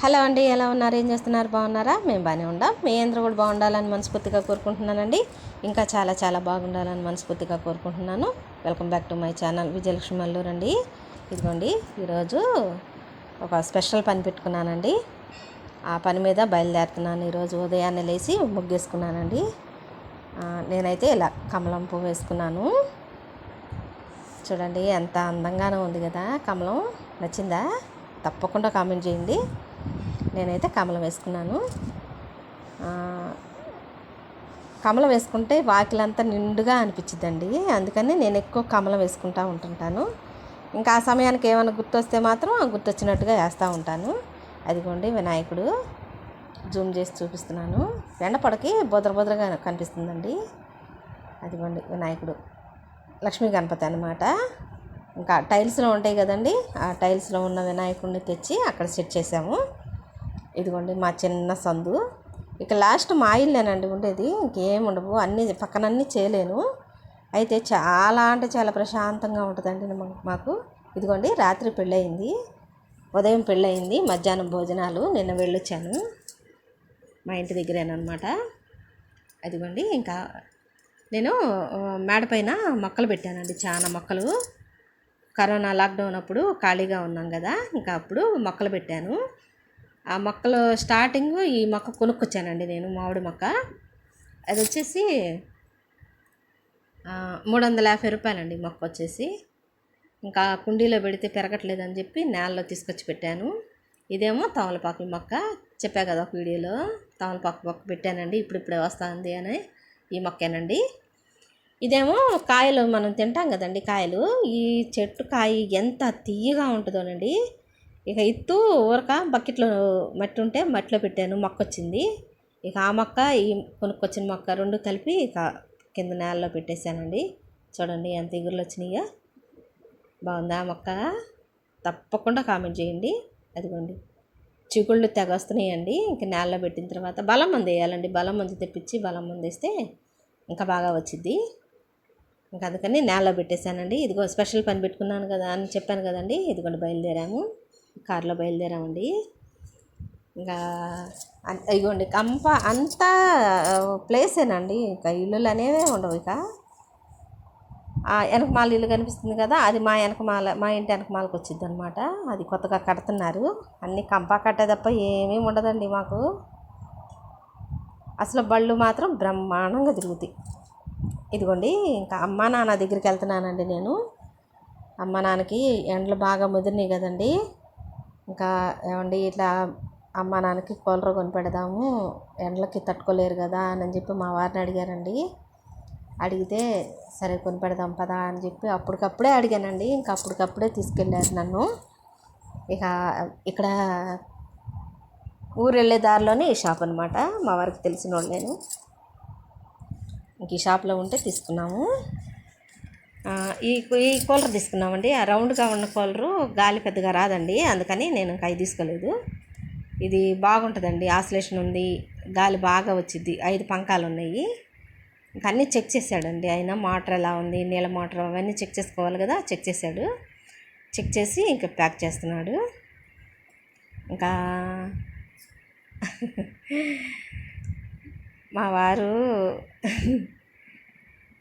Hello అండి ఎలా ఉన్నారు? ఏం చేస్తున్నారు? బాగున్నారా? మేము బాగానే ఉండాం. మీ అందరూ కూడా బాగుండాలని మనస్ఫూర్తిగా కోరుకుంటున్నానండి. ఇంకా చాలా చాలా బాగుండాలని మనస్ఫూర్తిగా కోరుకుంటున్నాను. Welcome back to my channel Vijayalakshmi Malluru అండి. ఇదిగోండి ఈరోజు ఒక స్పెషల్ పని పెట్టుకున్నానండి. ఆ పని మీద బయలుదేరుతున్నాను. ఈరోజు ఉదయాన్నే లేచి ముగ్గేసుకున్నానండి. నేనైతే ఇలా కమలం పువ్వు వేసుకున్నాను. చూడండి ఎంత అందంగానే ఉంది కదా కమలం. నచ్చిందా? తప్పకుండా కామెంట్ చేయండి. నేనైతే కమలం వేసుకున్నాను. కమలం వేసుకుంటే వాకిలంతా నిండుగా అనిపించిద్దండి. అందుకని నేను ఎక్కువ కమలం వేసుకుంటా ఉంటుంటాను. ఇంకా ఆ సమయానికి ఏమైనా గుర్తొస్తే మాత్రం గుర్తొచ్చినట్టుగా వేస్తూ ఉంటాను. అదిగోండి వినాయకుడు జూమ్ చేసి చూపిస్తున్నాను. వెండపడకి బొదర బొదరగా కనిపిస్తుందండి. అదిగోండి వినాయకుడు. లక్ష్మీ గణపతి అనమాట ఇంకా టైల్స్లో ఉంటాయి కదండి. ఆ టైల్స్లో ఉన్న వినాయకుడిని తెచ్చి అక్కడ సెట్ చేసాము. ఇదిగోండి మా చిన్న సందు. ఇక లాస్ట్ మా ఇల్లేనండి ఉండేది. ఇంకేం ఉండవు. అన్నీ పక్కనన్నీ చేయలేను. అయితే చాలా అంటే చాలా ప్రశాంతంగా ఉంటుందండి మాకు. ఇదిగోండి రాత్రి పెళ్ళయింది. ఉదయం పెళ్ళయింది. మధ్యాహ్నం భోజనాలు. నిన్న వెళ్ళొచ్చాను. మా ఇంటి దగ్గరేనమాట అదిగోండి ఇంకా నేను మేడపైన మేడ పైన మొక్కలు పెట్టానండి. చాలా మొక్కలు. కరోనా లాక్డౌన్ అప్పుడు ఖాళీగా ఉన్నాం కదా. ఇంకా అప్పుడు మొక్కలు పెట్టాను. ఆ మొక్కలు స్టార్టింగ్ ఈ మొక్క కొనుక్కొచ్చానండి నేను మామిడి మొక్క. అది వచ్చేసి మూడు వందల యాభై రూపాయలండి మొక్క వచ్చేసి. ఇంకా కుండీలో పెడితే పెరగట్లేదని చెప్పి నేలలో తీసుకొచ్చి పెట్టాను. ఇదేమో తమలపాకు మొక్క. చెప్పా కదా ఒక వీడియోలో తమలపాకు మొక్క పెట్టానండి ఇప్పుడు ఇప్పుడే వస్తుంది అని. ఈ మొక్కేనండి. ఇదేమో కాయలు మనం తింటాం కదండి కాయలు. ఈ చెట్టు కాయ ఎంత తీయగా ఉంటుందోనండి. ఇక ఇత్తు ఊరక బకెట్లో మట్టి ఉంటే మట్టిలో పెట్టాను మొక్క వచ్చింది ఇక ఆ మొక్క ఈ కొనుక్కొచ్చిన మొక్క రెండు కలిపి ఇక కింద నేలలో పెట్టేశానండి. చూడండి ఎంత ఎగురులు వచ్చినాయో. బాగుందా ఆ మొక్క? తప్పకుండా కామెంట్ చేయండి. అదిగోండి. చిగుళ్ళు తెగ వస్తున్నాయండి. ఇంకా నేలలో పెట్టిన తర్వాత బలం మంది వేయాలండి. బలం మంది తెప్పించి బలం మంది వేస్తే ఇంకా బాగా వచ్చింది ఇంకా అందుకని నేలలో పెట్టేశానండి. ఇదిగో స్పెషల్ పని పెట్టుకున్నాను కదా అని చెప్పాను కదండి. ఇదిగోండి బయలుదేరాము. కారులో బయలుదేరామండి. ఇంకా ఇగోండి ఇదిగోండి కంప అంతా ప్లేసేనండి. ఇంకా ఇల్లులు అనేవే ఉండవు ఇక. ఆ వెనకమాల ఇల్లు కనిపిస్తుంది కదా అది మా వెనకమాల మా ఇంటి వెనకమాలకు వచ్చింది అనమాట అది కొత్తగా కడుతున్నారు. అన్ని కంప కట్టే తప్ప ఏమీ ఉండదండి మాకు. అసలు బళ్ళు మాత్రం బ్రహ్మాండంగా తిరుగుతాయి. ఇదిగోండి ఇంకా అమ్మ నాన్న దగ్గరికి వెళ్తున్నానండి నేను. అమ్మ నాన్నకి ఎండలు బాగా ముదిరినాయి కదండి. ఇంకా ఏమండి ఇట్లా అమ్మ నాన్నకి కూలర్ కొనిపెడదాము ఎండలకి తట్టుకోలేరు కదా అని చెప్పి మా వారిని అడిగారండి. అడిగితే సరే కొనిపెడదాం పదా అని చెప్పి అప్పటికప్పుడే అడిగానండి. ఇంకా అప్పటికప్పుడే తీసుకెళ్ళారు నన్ను. ఇక ఇక్కడ ఊరు వెళ్ళే దారిలోనే ఈ షాప్ అనమాట మా వారికి తెలిసిన వాళ్ళు నేను. ఇంక ఈ షాప్లో ఉంటే తీసుకున్నాము. ఈ ఈ కూలర్ తీసుకున్నామండి. ఆ రౌండ్గా ఉన్న కూలరు గాలి పెద్దగా రాదండి. అందుకని నేను ఇంకా ఇది తీసుకోలేదు. ఇది బాగుంటుందండి. ఆసిలేషన్ ఉంది. గాలి బాగా వచ్చింది ఐదు పంకాలు ఉన్నాయి. ఇంకా అన్నీ చెక్ చేశాడండి. ఆయన మోటార్ ఎలా ఉంది నీళ్ళ మోటార్ అవన్నీ చెక్ చేసుకోవాలి కదా చెక్ చేశాడు. చెక్ చేసి ఇంకా ప్యాక్ చేస్తున్నాడు. ఇంకా మా వారు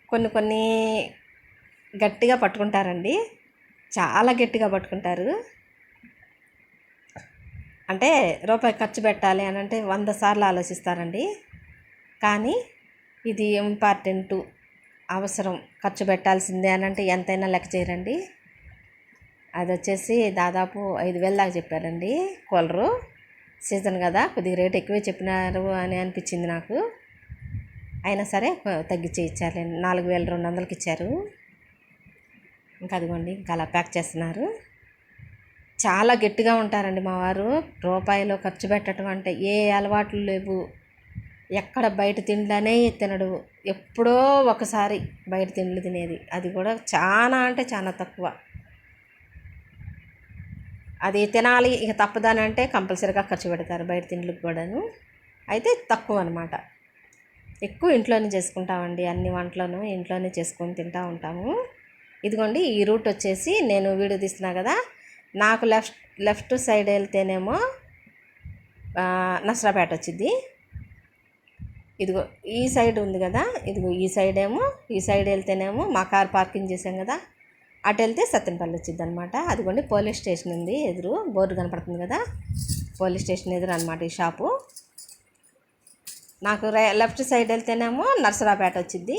కొన్ని కొన్ని గట్టిగా పట్టుకుంటారండి. చాలా గట్టిగా పట్టుకుంటారు. అంటే రూపాయి ఖర్చు పెట్టాలి అని అంటే వంద సార్లు ఆలోచిస్తారండి. కానీ ఇది ఇంపార్టెంట్ అవసరం ఖర్చు పెట్టాల్సిందే అని అంటే ఎంతైనా లెక్క చేయరండి. అది వచ్చేసి దాదాపు ఐదు వేల దాకా చెప్పారండి కూలరు. సీజన్ కదా కొద్దిగా రేట్ ఎక్కువే చెప్పినారు అని అనిపించింది నాకు. అయినా సరే తగ్గించి ఇచ్చారు. నాలుగు వేల రెండు వందలకి ఇచ్చారు. ఇంకా అదిగోండి ఇంకా అలా ప్యాక్ చేస్తున్నారు. చాలా గట్టిగా ఉంటారండి మా వారు. రూపాయలు ఖర్చు పెట్టడం అంటే ఏ అలవాట్లు లేవు. ఎక్కడ బయట తిండ్లనే తినడు. ఎప్పుడో ఒకసారి బయట తిండ్లు తినేది. అది కూడా చాలా అంటే చాలా తక్కువ. అది తినాలి ఇక తప్పదానంటే కంపల్సరీగా ఖర్చు పెడతారు బయట తిండ్లకు కూడాను. అయితే తక్కువ అనమాట ఎక్కువ ఇంట్లోనే చేసుకుంటామండి. అన్ని వంటలను ఇంట్లోనే చేసుకొని తింటూ ఉంటాము. ఇదిగోండి ఈ రూట్ వచ్చేసి నేను వీడియో తీస్తున్నా కదా నాకు లెఫ్ట్ లెఫ్ట్ సైడ్ వెళ్తేనేమో నసరాపేట వచ్చింది ఇదిగో ఈ సైడ్ ఉంది కదా ఇదిగో ఈ సైడ్ ఏమో ఈ సైడ్ వెళ్తేనేమో మా కార్ పార్కింగ్ చేసాం కదా అటు వెళ్తే సత్యంపల్లి వచ్చింది అనమాట అదిగోండి పోలీస్ స్టేషన్ ఉంది ఎదురు బోర్డు కనపడుతుంది కదా పోలీస్ స్టేషన్ ఎదురు అనమాట ఈ షాపు. నాకు రై లెఫ్ట్ సైడ్ వెళ్తేనేమో నర్సరాపేట వచ్చింది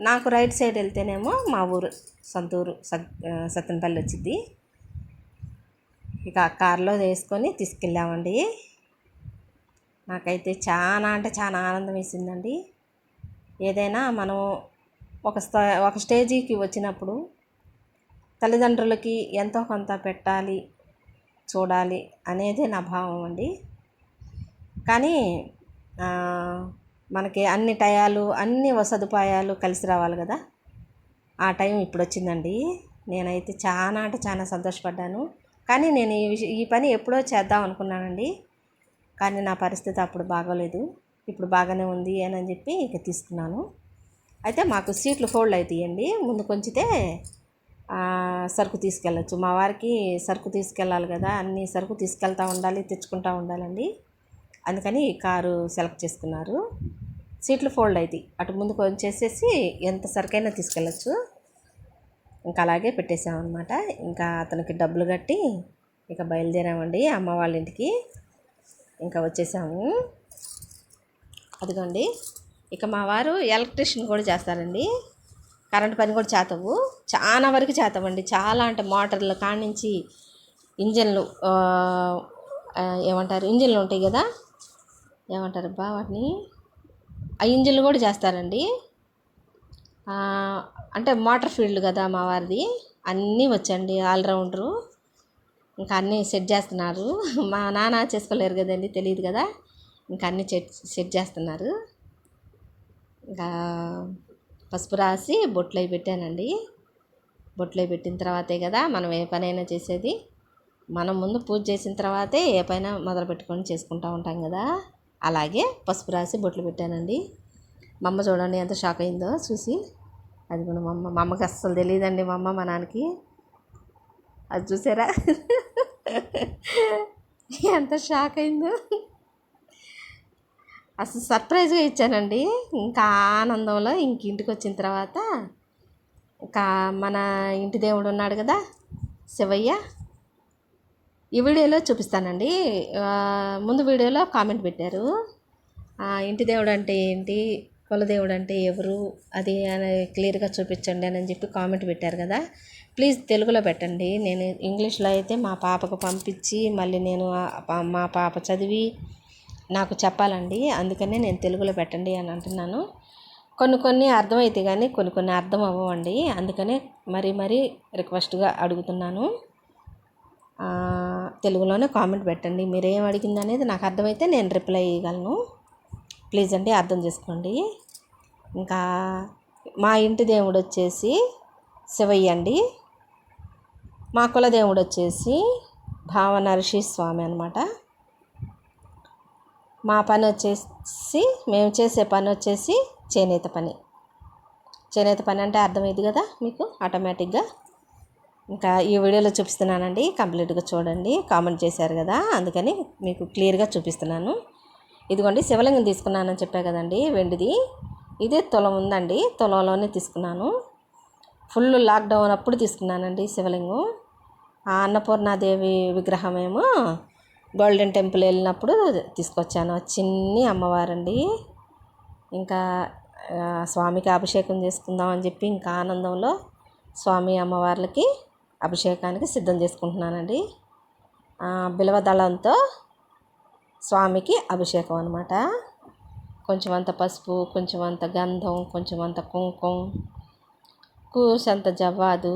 నాకు రైట్ సైడ్ వెళ్తేనేమో మా ఊరు సొంతూరు సత్ సత్తెనపల్లి వచ్చింది ఇక కారులో కార్లో వేసుకొని తీసుకెళ్ళామండి. నాకైతే చాలా అంటే చాలా ఆనందం వేసిందండి. ఏదైనా మనం ఒక స్థా ఒక స్టేజీకి వచ్చినప్పుడు తల్లిదండ్రులకి ఎంతో కొంత పెట్టాలి చూడాలి అనేదే నా భావం అండి. కానీ మనకి అన్ని టయాలు అన్ని సదుపాయాలు కలిసి రావాలి కదా? ఆ టైం ఇప్పుడు వచ్చిందండి నేనైతే చాలా అంటే చాలా సంతోషపడ్డాను. కానీ నేను ఈ విష ఈ పని ఎప్పుడో చేద్దాం అనుకున్నానండి. కానీ నా పరిస్థితి అప్పుడు బాగోలేదు. ఇప్పుడు బాగానే ఉంది అని చెప్పి ఇక తీసుకున్నాను. అయితే మాకు సీట్లు ఫోల్డ్ అవుతాయండి ముందు కొంచితే సరుకు తీసుకెళ్ళచ్చు. మా వారికి సరుకు తీసుకెళ్ళాలి కదా? అన్ని సరుకు తీసుకెళ్తూ ఉండాలి తెచ్చుకుంటూ ఉండాలండి. అందుకని ఈ కారు సెలెక్ట్ చేసుకున్నారు. సీట్లు ఫోల్డ్ అవుతాయి అటు ముందు కొంచేసేసి ఎంత సరుకైనా తీసుకెళ్ళచ్చు. ఇంకా అలాగే పెట్టేసామన్నమాట. ఇంకా అతనికి డబ్బులు కట్టి ఇక బయలుదేరామండి అమ్మ వాళ్ళ ఇంటికి. ఇంకా వచ్చేసాము. అదిగోండి. ఇక మా వారు ఎలక్ట్రీషియన్ కూడా చేస్తారండి. కరెంట్ పని కూడా చేతవు. చాలా వరకు చేతవండి. చాలా అంటే మోటార్లు కానించి ఇంజన్లు ఏమంటారు? ఇంజన్లు ఉంటాయి కదా? ఏమంటారు బా వాటిని? ఇంజన్లు కూడా చేస్తారండి. అంటే మోటార్ ఫీల్డ్ కదా మా వారిది. అన్నీ వచ్చండి ఆల్రౌండరు. ఇంకా అన్నీ సెట్ చేస్తున్నారు. మా నాన్న చేసుకోలేరు కదండి తెలియదు కదా. ఇంకా అన్నీ సెట్ సెట్ చేస్తున్నారు. ఇంకా పసుపు రాసి బొట్లు అవి పెట్టానండి. బొట్లు అవి పెట్టిన తర్వాతే కదా మనం ఏ పనైనా చేసేది. మనం ముందు పూజ చేసిన తర్వాతే ఏ పైన మొదలు పెట్టుకొని చేసుకుంటూ ఉంటాం కదా. అలాగే పసుపు రాసి బొట్లు పెట్టానండి. మా అమ్మ చూడండి ఎంత షాక్ అయిందో చూసి. అది కూడా మా అమ్మ. మా అమ్మకి అస్సలు తెలియదండి మా అమ్మ మా నాన్నకి. అది చూసారా? ఎంత షాక్ అయిందో. అసలు సర్ప్రైజ్గా ఇచ్చానండి. ఇంకా ఆనందంలో ఇంక ఇంటికి వచ్చిన తర్వాత ఇంకా మన ఇంటి దేవుడు ఉన్నాడు కదా శివయ్య. ఈ వీడియోలో చూపిస్తానండి. ముందు వీడియోలో కామెంట్ పెట్టారు. ఇంటి దేవుడు అంటే ఏంటి? కులదేవుడు అంటే ఎవరు? అది అని క్లియర్గా చూపించండి అని చెప్పి కామెంట్ పెట్టారు కదా. ప్లీజ్ తెలుగులో పెట్టండి. నేను ఇంగ్లీష్లో అయితే మా పాపకు పంపించి మళ్ళీ నేను మా పాప చదివి నాకు చెప్పాలండి. అందుకనే నేను తెలుగులో పెట్టండి అని అంటున్నాను. కొన్ని కొన్ని అర్థమైతే కానీ కొన్ని కొన్ని అర్థం అవ్వండి అందుకనే మరీ మరీ రిక్వెస్ట్గా అడుగుతున్నాను. తెలుగులోనే కామెంట్ పెట్టండి. మీరు ఏం అడిగింది అనేది నాకు అర్థమైతే నేను రిప్లై ఇవ్వగలను ప్లీజ్ అండి అర్థం చేసుకోండి. ఇంకా మా ఇంటి దేవుడు వచ్చేసి శివయ్య అండి. మా కుల దేవుడు వచ్చేసి భావనర్షి స్వామి అనమాట మా పని వచ్చేసి మేము చేసే పని వచ్చేసి చేనేత పని. చేనేత పని అంటే అర్థమైంది కదా మీకు? ఆటోమేటిక్గా ఇంకా ఈ వీడియోలో చూపిస్తున్నానండి. కంప్లీట్గా చూడండి. కామెంట్ చేశారు కదా. అందుకని మీకు క్లియర్గా చూపిస్తున్నాను. ఇదిగోండి శివలింగం తీసుకున్నానని చెప్పా కదండి వెండిది. ఇదే తులం ఉందండి తులంలోనే తీసుకున్నాను. ఫుల్ లాక్డౌన్ అప్పుడు తీసుకున్నానండి శివలింగం. ఆ అన్నపూర్ణాదేవి విగ్రహం ఏమో గోల్డెన్ టెంపుల్ వెళ్ళినప్పుడు తీసుకొచ్చాను. చిన్ని అమ్మవారండి. ఇంకా స్వామికి అభిషేకం చేసుకుందాం అని చెప్పి ఇంకా ఆనందంలో స్వామి అమ్మవార్లకి అభిషేకానికి సిద్ధం చేసుకుంటున్నానండి. బిలవదళంతో దళంతో స్వామికి అభిషేకం అనమాట కొంచెం అంత పసుపు కొంచెం అంత గంధం కొంచెం అంత కుంకుమ కూసంత జవ్వాదు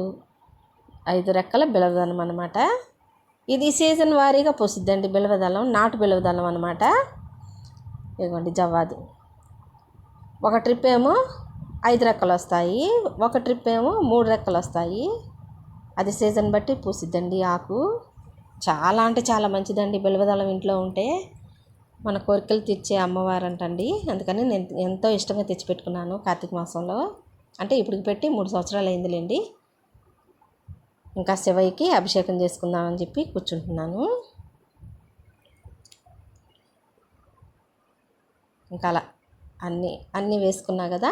ఐదు రెక్కల బిలవదనం అనమాట ఇది సీజన్ వారీగా పోసిద్దండి బిలవదళం నాటు బిలవదళం అనమాట ఇదిగోండి జవ్వాదు. ఒక ట్రిప్ ఏమో ఐదు రెక్కలు వస్తాయి ఒక ట్రిప్ ఏమో మూడు రెక్కలు వస్తాయి అది సీజన్ బట్టి పూసిద్దండి ఆకు. చాలా అంటే చాలా మంచిదండి. బిల్వదళం ఇంట్లో ఉంటే మన కోరికలు తీర్చే అమ్మవారు అంటండి అందుకని నేను ఎంతో ఇష్టంగా తెచ్చిపెట్టుకున్నాను కార్తీక మాసంలో. అంటే ఇప్పుడు పెట్టి మూడు సంవత్సరాలు అయిందిలేండి. ఇంకా శివయ్యకి అభిషేకం చేసుకుందామని చెప్పి కూర్చుంటున్నాను. ఇంకా అలా అన్నీ అన్నీ వేసుకున్నా కదా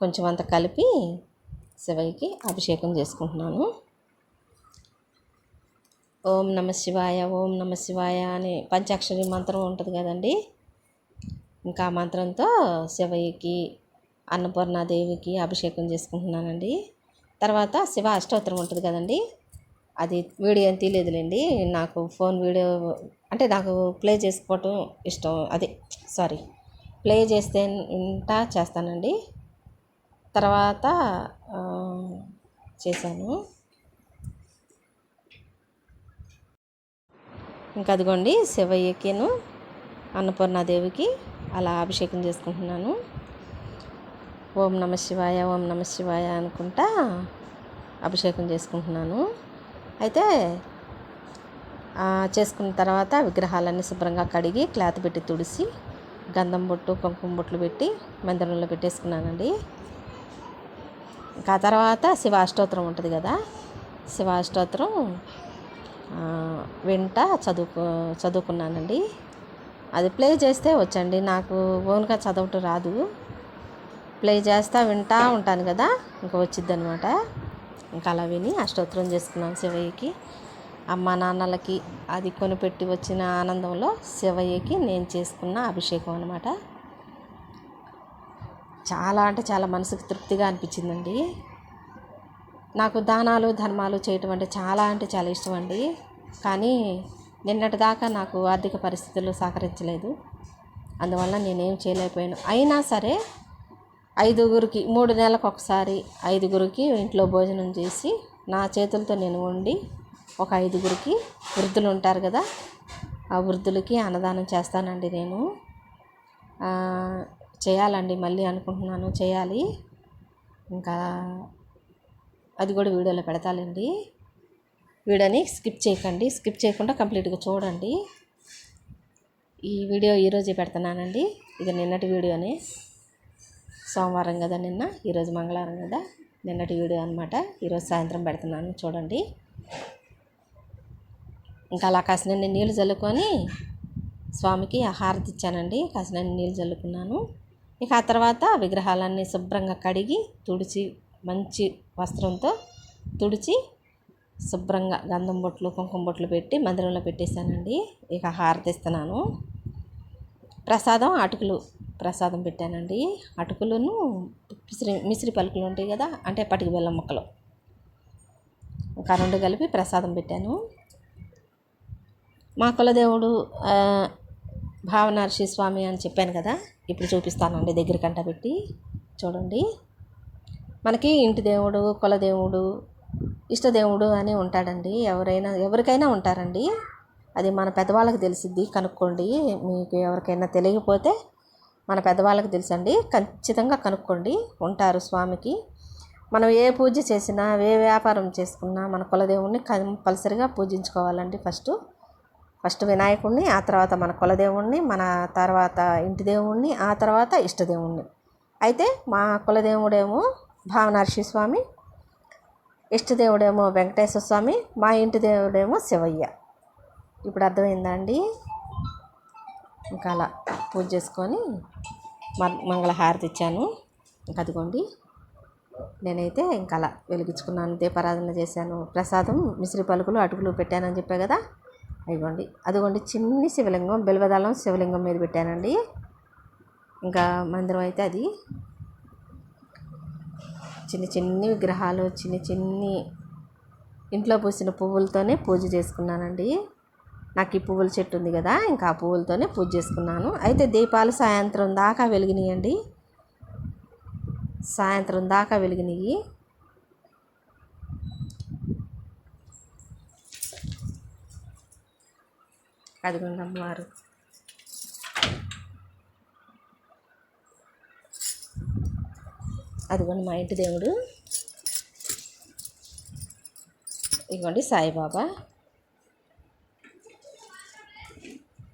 కొంచెం అంత కలిపి శివయ్యకి అభిషేకం చేసుకుంటున్నాను. ఓం నమ శివాయ ఓం నమ శివాయ అని పంచాక్షరి మంత్రం ఉంటుంది కదండి. ఇంకా ఆ మంత్రంతో శివయ్యకి అన్నపూర్ణాదేవికి అభిషేకం చేసుకుంటున్నానండి. తర్వాత శివ అష్టోత్తరం ఉంటుంది కదండి. అది వీడియో ఏం తీయలేదులేండి. నాకు ఫోన్ వీడియో అంటే నాకు ప్లే చేసుకోవటం ఇష్టం. అదే సారీ ప్లే చేస్తే ఇంటా చేస్తానండి. తర్వాత చేశాను. ఇంకా అదిగోండి శివయ్యకిను అన్నపూర్ణాదేవికి అలా అభిషేకం చేసుకుంటున్నాను. ఓం నమ శివాయ ఓం నమ శివాయ అనుకుంటా అభిషేకం చేసుకుంటున్నాను. అయితే చేసుకున్న తర్వాత విగ్రహాలన్నీ శుభ్రంగా కడిగి క్లాత్ పెట్టి తుడిసి గంధం బొట్టు కుంకుమ బొట్లు పెట్టి మందిరంలో పెట్టేసుకున్నానండి. ఇంకా ఆ తర్వాత శివాష్టోత్రం ఉంటుంది కదా? శివాష్టోత్రం వింట చదువుకో చదువుకున్నానండి. అది ప్లే చేస్తే వచ్చండి. నాకు ఓన్గా చదవటం రాదు. ప్లే చేస్తా వింటా ఉంటాను కదా? ఇంకా వచ్చిద్ది అనమాట ఇంకా అలా విని అష్టోత్తరం చేసుకున్నాను శివయ్యకి. అమ్మ నాన్నలకి అది కొనిపెట్టి వచ్చిన ఆనందంలో శివయ్యకి నేను చేసుకున్న అభిషేకం అనమాట చాలా అంటే చాలా మనసుకు తృప్తిగా అనిపించిందండి. నాకు దానాలు ధర్మాలు చేయటం అంటే చాలా అంటే చాలా ఇష్టం అండి కానీ నిన్నటి దాకా నాకు ఆర్థిక పరిస్థితులు సహకరించలేదు. అందువల్ల నేనేం చేయలేకపోయాను. అయినా సరే ఐదుగురికి మూడు నెలలకు ఒకసారి ఐదుగురికి ఇంట్లో భోజనం చేసి నా చేతులతో నేను వండి ఒక ఐదుగురికి వృద్ధులు ఉంటారు కదా ఆ వృద్ధులకి అన్నదానం చేస్తానండి నేను. చేయాలండి మళ్ళీ అనుకుంటున్నాను చేయాలి. ఇంకా అది కూడా వీడియోలో పెడతాలండి వీడియోని స్కిప్ చేయకండి స్కిప్ చేయకుండా కంప్లీట్గా చూడండి. ఈ వీడియో ఈరోజే పెడుతున్నానండి. ఇది నిన్నటి వీడియోనే. సోమవారం కదా నిన్న ఈరోజు మంగళవారం కదా. నిన్నటి వీడియో అనమాట ఈరోజు సాయంత్రం పెడుతున్నాను చూడండి. ఇంకా అలా కాసినన్ని నీళ్ళు చల్లుకొని స్వామికి హారతి ఇచ్చానండి కాసినన్ని నీళ్ళు చల్లుకున్నాను ఇక ఆ తర్వాత విగ్రహాలన్నీ శుభ్రంగా కడిగి తుడిచి మంచి వస్త్రంతో తుడిచి శుభ్రంగా గంధం బొట్లు కుంకుమ బొట్లు పెట్టి మందిరంలో పెట్టేశానండి. ఇక హారతి ఇస్తున్నాను. ప్రసాదం అటుకులు ప్రసాదం పెట్టానండి. అటుకులను మిశ్రి మిశ్రి పలుకులు ఉంటాయి కదా అంటే పటికి బెల్లం ముక్కలు. ఇంకా రెండు కలిపి ప్రసాదం పెట్టాను. మా కులదేవుడు భావనర్షి స్వామి అని చెప్పాను కదా ఇప్పుడు చూపిస్తానండి దగ్గర కంట పెట్టి. చూడండి. మనకి ఇంటి దేవుడు కులదేవుడు ఇష్టదేవుడు అని ఉంటాడండి. ఎవరైనా ఎవరికైనా ఉంటారండి. అది మన పెద్దవాళ్ళకి తెలిసిద్ది కనుక్కోండి. మీకు ఎవరికైనా తెలియకపోతే మన పెద్దవాళ్ళకి తెలుసండి. ఖచ్చితంగా కనుక్కోండి. ఉంటారు స్వామికి. మనం ఏ పూజ చేసినా ఏ వ్యాపారం చేసుకున్నా మన కులదేవుణ్ణి కంపల్సరిగా పూజించుకోవాలండి ఫస్ట్. ఫస్ట్ వినాయకుడిని ఆ తర్వాత మన కులదేవుణ్ణి మన తర్వాత ఇంటి దేవుణ్ణి ఆ తర్వాత ఇష్టదేవుణ్ణి అయితే మా కులదేవుడేమో భావనర్షి స్వామి ఇష్టదేవుడేమో వెంకటేశ్వర స్వామి మా ఇంటి దేవుడేమో శివయ్య. ఇప్పుడు అర్థమైందండి? ఇంకా అలా పూజ చేసుకొని మ- మంగళహారతి ఇచ్చాను. ఇంకా అదిగోండి. నేనైతే ఇంకా అలా వెలిగించుకున్నాను దీపారాధన చేశాను. ప్రసాదం మిశ్రీ పలుకులు అటుకులు పెట్టానని చెప్పా కదా? అదిగోండి. అదిగోండి చిన్ని శివలింగం బిల్వదళం శివలింగం మీద పెట్టానండి. ఇంకా మందిరం అయితే అది. చిన్ని చిన్ని విగ్రహాలు చిన్ని చిన్ని ఇంట్లో పూసిన పువ్వులతోనే పూజ చేసుకున్నానండి. నాకు ఈ పువ్వుల చెట్టు ఉంది కదా ఇంకా ఆ పువ్వులతోనే పూజ చేసుకున్నాను. అయితే దీపాలు సాయంత్రం దాకా వెలిగినాయండి. సాయంత్రం దాకా వెలిగినాయి. అదిగోండి అమ్మవారు అదిగోండి మా ఇంటి దేవుడు. ఇదిగోండి సాయిబాబా.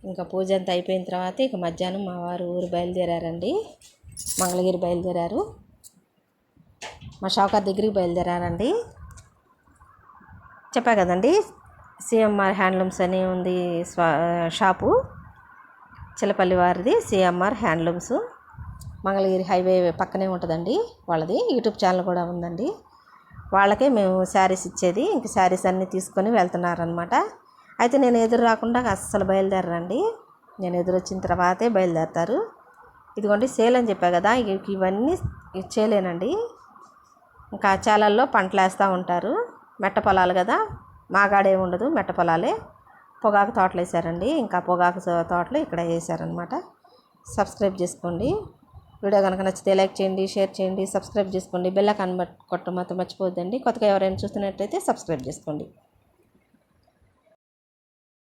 ఇంకా పూజ అంతా అయిపోయిన తర్వాత ఇక మధ్యాహ్నం మా వారు ఊరు బయలుదేరారండి. మంగళగిరి బయలుదేరారు. మా షావుకార్ దగ్గరికి బయలుదేరారండి. చెప్పా కదండి. సిఎంఆర్ హ్యాండ్లూమ్స్ అని ఉంది స్వా షాపు. చిలపల్లి వారిది సిఎంఆర్ హ్యాండ్లూమ్స్. మంగళగిరి హైవే పక్కనే ఉంటుందండి వాళ్ళది. యూట్యూబ్ ఛానల్ కూడా ఉందండి. వాళ్ళకే మేము శారీస్ ఇచ్చేది. ఇంక శారీస్ అన్నీ తీసుకొని వెళ్తున్నారనమాట అయితే నేను ఎదురు రాకుండా అస్సలు బయలుదేరండి నేను ఎదురు వచ్చిన తర్వాతే బయలుదేరతారు. ఇదిగోండి సేల్ అని చెప్పా కదా ఇవన్నీ చేయలేనండి. ఇంకా చాలల్లో పంటలు వేస్తూ ఉంటారు. మెట్ట పొలాలు కదా మాగాడే ఉండదు మెట్ట పొలాలే. పొగాకు తోటలు వేసారండి. ఇంకా పొగాకు తోటలు ఇక్కడ వేసారనమాట సబ్స్క్రైబ్ చేసుకోండి. వీడియో కనుక నచ్చితే లైక్ చేయండి షేర్ చేయండి సబ్స్క్రైబ్ చేసుకోండి. బెల్ ఐకాన్ బట్ కొట్టడం మాత్రం మర్చిపోద్దండి కొత్తగా ఎవరైనా చూస్తున్నట్టయితే సబ్స్క్రైబ్ చేసుకోండి.